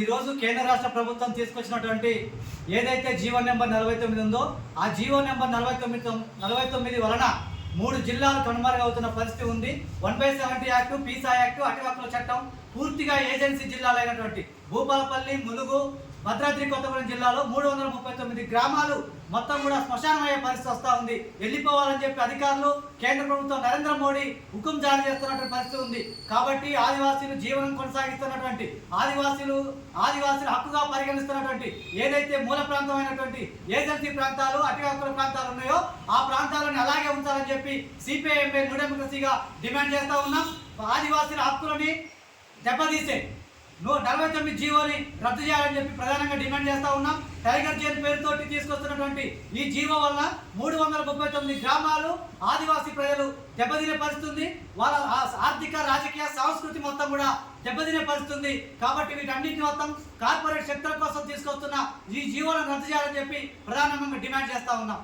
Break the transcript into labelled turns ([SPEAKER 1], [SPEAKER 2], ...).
[SPEAKER 1] ఈ రోజు కేంద్ర రాష్ట్ర ప్రభుత్వం తీసుకొచ్చినటువంటి ఏదైతే జీవో నెంబర్ నలభై తొమ్మిది ఉందో ఆ జీవో నెంబర్ నలభై తొమ్మిది నలభై తొమ్మిది వలన మూడు జిల్లాలు కనుమరుగవుతున్న పరిస్థితి ఉంది. One by seventy act PESA act అటవీ హక్కుల చట్టం పూర్తిగా ఏజెన్సీ జిల్లాలైనటువంటి భూపాలపల్లి ములుగు భద్రాద్రి కొత్తగూడెం జిల్లాలో మూడు వందల ముప్పై తొమ్మిది గ్రామాలు మొత్తం కూడా శ్మశానమయ్యే పరిస్థితి వస్తూ ఉంది. వెళ్ళిపోవాలని చెప్పి అధికారులు కేంద్ర ప్రభుత్వం నరేంద్ర మోడీ హుకుం జారీ చేస్తున్నటువంటి పరిస్థితి ఉంది. కాబట్టి ఆదివాసీలు జీవనం కొనసాగిస్తున్నటువంటి ఆదివాసీలు ఆదివాసీలు హక్కుగా పరిగణిస్తున్నటువంటి ఏదైతే మూల ప్రాంతమైనటువంటి ఏజెన్సీ ప్రాంతాలు అటవీ హక్కుల ప్రాంతాలు ఉన్నాయో ఆ ప్రాంతాలను అలాగే ఉంచాలని చెప్పి సిపిఐఎంఏ న్యూ డెమోక్రసీగా డిమాండ్ చేస్తూ ఉన్నాం. ఆదివాసీల హక్కులని దెబ్బతీసే నలభై తొమ్మిది జీవోని రద్దు చేయాలని చెప్పి ప్రధానంగా డిమాండ్ చేస్తా ఉన్నాం. టైగర్ జైన్ పేరుతోటి తీసుకొస్తున్నటువంటి ఈ జీవో వల్ల మూడు వందల ముప్పై తొమ్మిది గ్రామాలు ఆదివాసీ ప్రజలు దెబ్బతినే పరిస్థితుంది. వాళ్ళ ఆర్థిక రాజకీయ సంస్కృతి మొత్తం కూడా దెబ్బతినే పరిస్థితుంది. కాబట్టి వీటన్నింటిని మొత్తం కార్పొరేట్ శక్తుల కోసం తీసుకొస్తున్న ఈ జీవోలను రద్దు చేయాలని చెప్పి ప్రధానంగా డిమాండ్ చేస్తా ఉన్నాం.